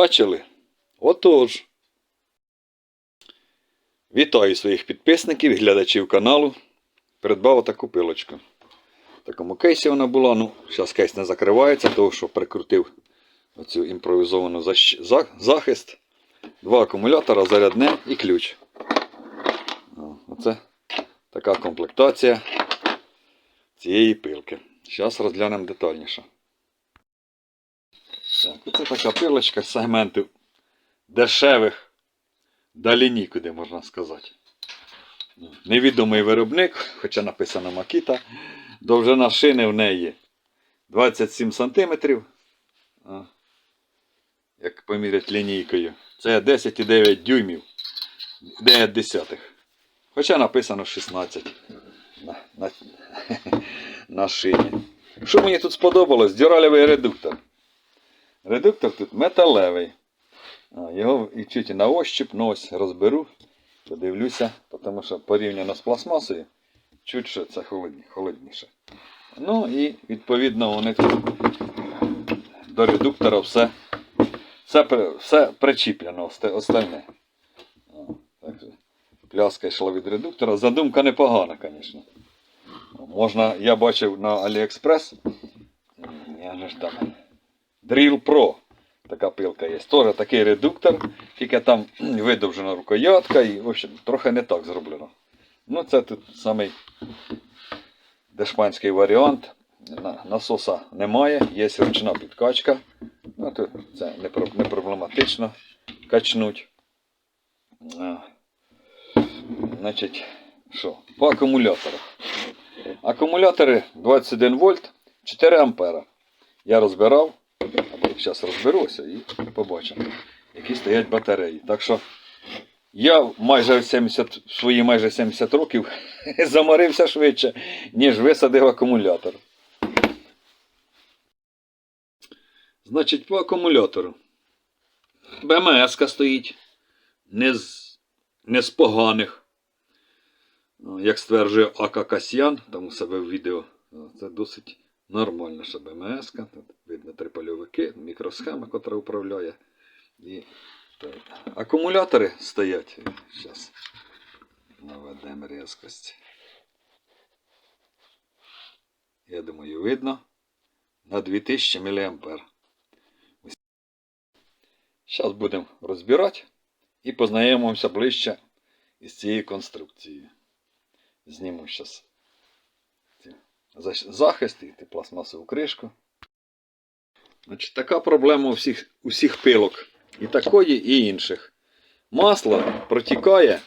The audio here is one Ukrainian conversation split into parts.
Бачили? Отож. Вітаю своїх підписників глядачів каналу. Придбав таку пилочку. В такому кейсі вона була. Ну, зараз кейс не закривається, тому що прикрутив оцю імпровізовану защ- за- захист. Два акумулятора, зарядне і ключ. Оце така комплектація цієї пилки. Зараз розглянемо детальніше. Так, оце така пилочка з сегменту дешевих далі нікуди, можна сказати. Ну, Невідомий виробник, хоча написано Макіта. Довжина шини в неї 27 см. Як поміряти лінійкою. Це 10,9 дюймів. 9 десятих. Хоча написано 16 на, на, на шині. Що мені тут сподобалось? Дюралевий редуктор. Редуктор тут металевий. Його чуть на ощуп, ну ось розберу, подивлюся, тому що порівняно з пластмасою, чуть що це холодні, холодніше. Ну і відповідно у них до редуктора все, все, все причіплено, остальне. Пляска йшла від редуктора. Задумка непогана, звісно. Можна, я бачив на м, я же ж там, Drill Pro. Така пилка є. Теж такий редуктор, тільки там видовжена рукоятка і, в общем, трохи не так зроблено. Ну, це тут самий дешманський варіант. Насоса немає, є ручна підкачка. Ну, тут це не, про- не проблематично качнуть. А, Значить, що? По акумуляторах. Акумулятори 21 вольт, 4 ампера. Я розбирав, зараз розберуся і побачимо, які стоять батареї. Так що я майже 70, в свої майже 70 років заморився швидше, ніж висадив акумулятор. Значить, по акумулятору. БМС стоїть не з, не з поганих. Ну, Як стверджує Ака Касьян, там у себе в відео, ну, це досить нормальна ще БМС. Тут видно мікросхема, котра управляє. І так. акумулятори стоять. Зараз наведемо різкость. Я думаю, видно. На 2000 мА. Зараз будемо розбирати і познайомимося ближче із цією конструкцією. Зніму зараз захист і пластмасову кришку. Значить, така проблема у всіх, у всіх пилок. І такої, і інших. Масло протікає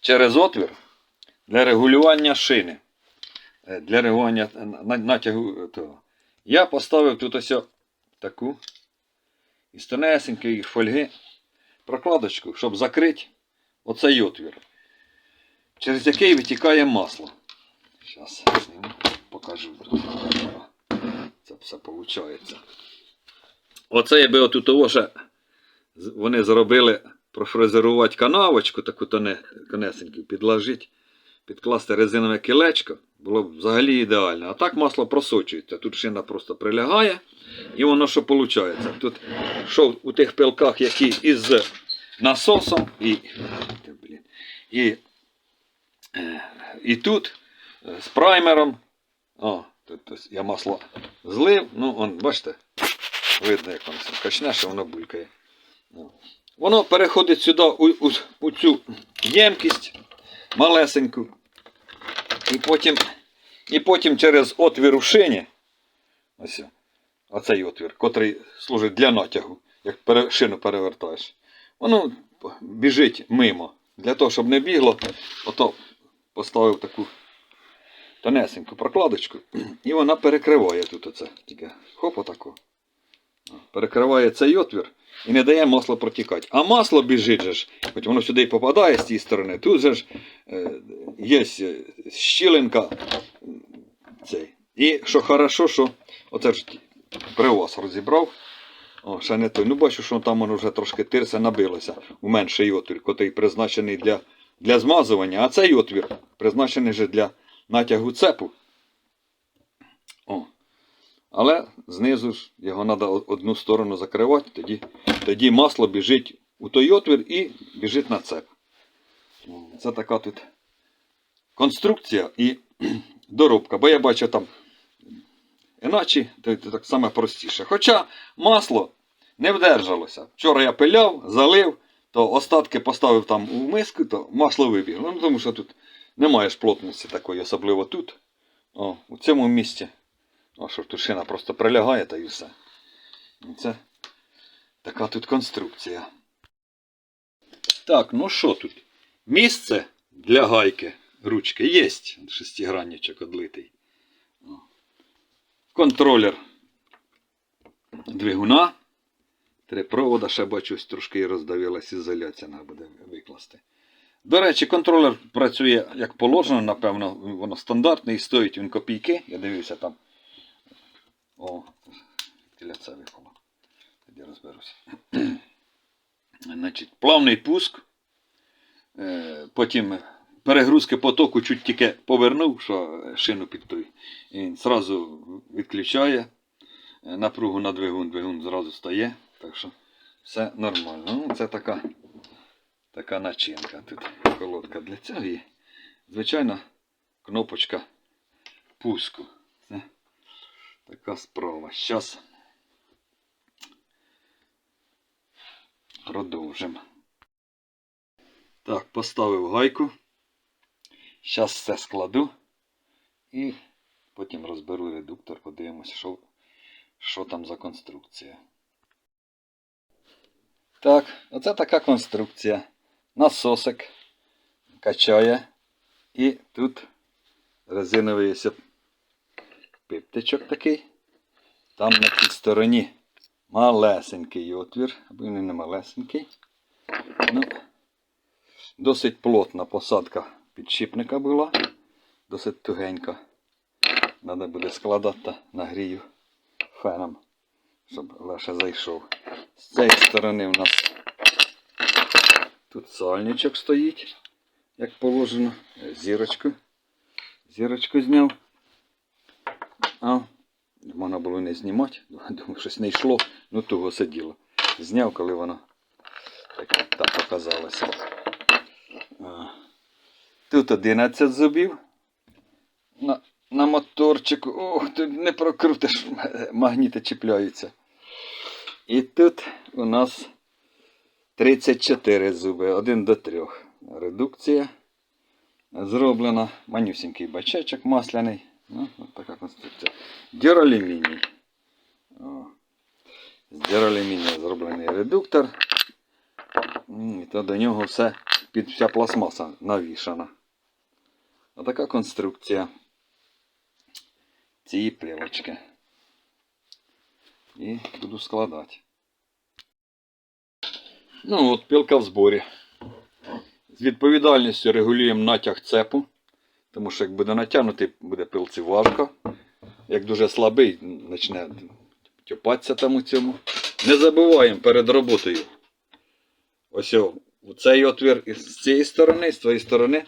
через отвір для регулювання шини. Е, Для регулювання е, натягу того. Я поставив тут ось таку із тонесенької фольги прокладочку, щоб закрити оцей отвір, через який витікає масло. Зараз зніму, покажу. Це все виходить. Оце якби отут того з- вони зробили профрезерувати канавочку, таку тоне, тонесеньку, підложити, підкласти резинове кілечко, було б взагалі ідеально. А так масло просочується. Тут шина просто прилягає, і воно що виходить? Тут що у тих пилках, які із насосом, і, і, е, і тут з праймером. О, тут я масло злив, ну, он, бачите, видно, як воно качне, що воно булькає. Ну. Воно переходить сюди у, у, у цю ємкість малесеньку. І потім, і потім через отвір у шині, ось оцей отвір, котрий служить для натягу, як пере, шину перевертаєш, воно біжить мимо. Для того, щоб не бігло, ото поставив таку тонесеньку прокладочку, і вона перекриває тут оце. Тільки хоп отако. Перекриває цей отвір і не дає масло протікати. А масло біжить же ж, хоч воно сюди і попадає з тієї сторони, тут же ж е, є щілинка. Цей. І що хорошо, що оце ж вас розібрав. О, ще не той. Ну бачу, що там воно вже трошки тирса набилося у менший отвір, який призначений для, для змазування, а цей отвір призначений вже для натягу цепу. О. Але знизу ж його треба одну сторону закривати, тоді, тоді масло біжить у той отвір і біжить на цеп. Це така тут конструкція і доробка. Бо я бачу там іначе то, так саме простіше. Хоча масло не вдержалося. Вчора я пиляв, залив, то остатки поставив там у миску, то масло вибігло. Ну, тому що тут немає ж такої, особливо тут. О, у цьому місці. О, що просто прилягає та і все. Це така тут конструкція. Так, ну що тут? Місце для гайки ручки є. Шестигранничок одлитий. Контролер двигуна. Три провода, ще бачусь, трошки роздавилась ізоляція, треба буде викласти. До речі, контролер працює як положено, напевно, воно стандартне і стоїть він копійки. Я дивився там. О, біля це випало. Тоді розберуся. Значить, плавний пуск. Е, Потім перегрузки потоку чуть тільки повернув, що шину під той. І він зразу відключає е, напругу на двигун, двигун зразу стає. Так що все нормально. Ну, це така, така начинка. Тут колодка для цього і, звичайно, кнопочка пуску. Це така справа. Зараз продовжимо. Так, поставив гайку. Зараз все складу і потім розберу редуктор, подивимося, що, що там за конструкція. Так, оце така конструкція. Насосик качає. І тут резиновий пиптичок такий. Там на тій стороні малесенький отвір, або він не малесенький. Ну, досить плотна посадка підшипника була, досить тугенька. Треба буде складати та нагрію феном, щоб легше зайшов. З цієї сторони в нас тут сальничок стоїть, як положено. Зірочку. Зірочку зняв. А, можна було не знімати. Думаю, щось не йшло, ну того сиділо. Зняв, коли воно так, так оказалося. Тут 11 зубів. На, на моторчику. Ох, тут не прокрутиш, магніти чіпляються. І тут у нас 34 зуби, 1 до 3. Редукція зроблена. Манюсінький бачечок масляний. Ну, от така конструкція. Дюралюміній. З дюралюмінія зроблений редуктор. І то до нього все під вся пластмаса навішана. Отака конструкція цієї пилочки. І буду складати. Ну от пилка в зборі. З відповідальністю регулюємо натяг цепу. Тому що як буде натягнутий, буде пилці важко. Як дуже слабий, почне тюпатися там у цьому. Не забуваємо перед роботою. Ось цей отвір із цієї сторони, з цієї сторони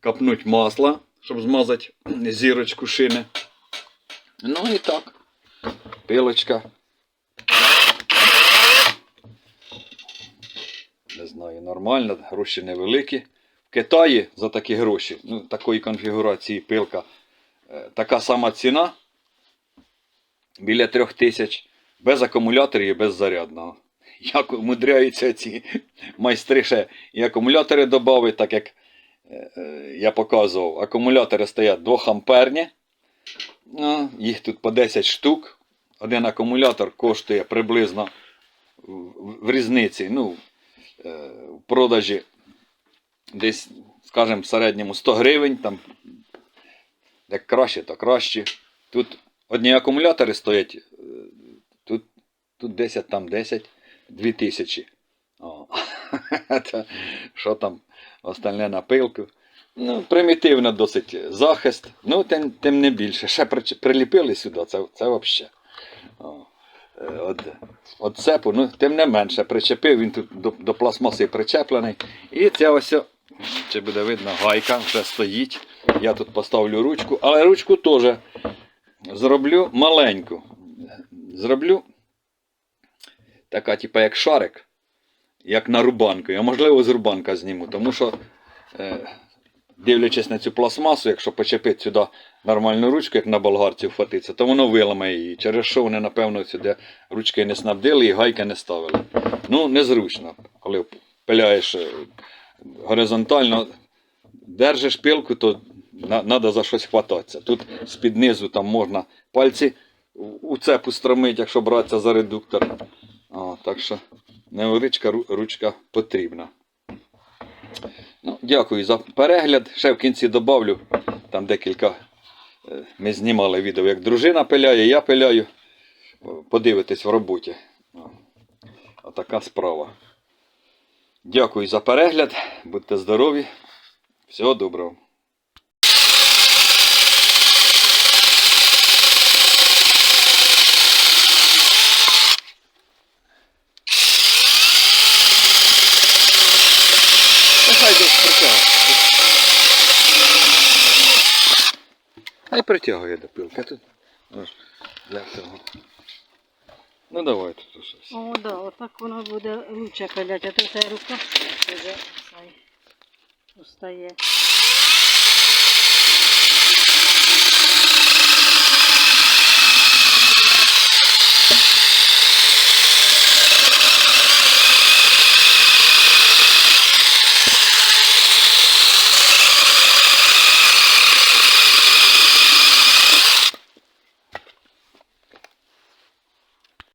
капнуть масла, щоб змазати зірочку шини. Ну і так. Пилочка. Знаю, нормально, гроші невеликі. В Китаї за такі гроші, ну, такої конфігурації пилка, е, така сама ціна біля трьох тисяч, без акумуляторів і без зарядного. Як умудряються ці майстри ще і акумулятори додати, так як е, е, я показував, акумулятори стоять 2 амперні. Ну, їх тут по 10 штук. Один акумулятор коштує приблизно в, різниці, ну, в продажі десь, скажімо, в середньому 100 гривень. Там, як краще, то краще. Тут одні акумулятори стоять, е, тут, тут 10, там 10, 2000. О. Що там остальне на пилку. Ну, примітивно досить захист. Ну, тим, тим не більше. Ще при- приліпили сюди, це, це взагалі. От, от цепу, ну, тим не менше, причепив, він тут до, до пластмаси причеплений. І ця ось, чи буде видно, гайка вже стоїть. Я тут поставлю ручку, але ручку теж зроблю маленьку. зроблю така, типа, як шарик, як на рубанку. Я, можливо, з рубанка зніму, тому що, е, дивлячись на цю пластмасу, якщо почепити сюди нормальну ручку, як на болгарці вхватиться, то воно виламає її. Через що вони, напевно, сюди ручки не снабдили і гайки не ставили. Ну, незручно, коли пиляєш е, горизонтально, держиш пилку, то треба за щось хвататися. Тут з-під низу там можна пальці у цепу стромить, якщо братися за редуктор. О, так що невеличка ручка потрібна. Дякую за перегляд. Ще в кінці добавлю там декілька. е, Ми знімали відео, як дружина пиляє, я пиляю. Подивитись в роботі. Отака справа. Дякую за перегляд. Будьте здорові. Всього доброго. Нехай десь притягує. Хай притягує до пилки. Тут для того. Ну давай тут щось. О, да, отак воно буде лучше пилять, а то ця рука вже устає.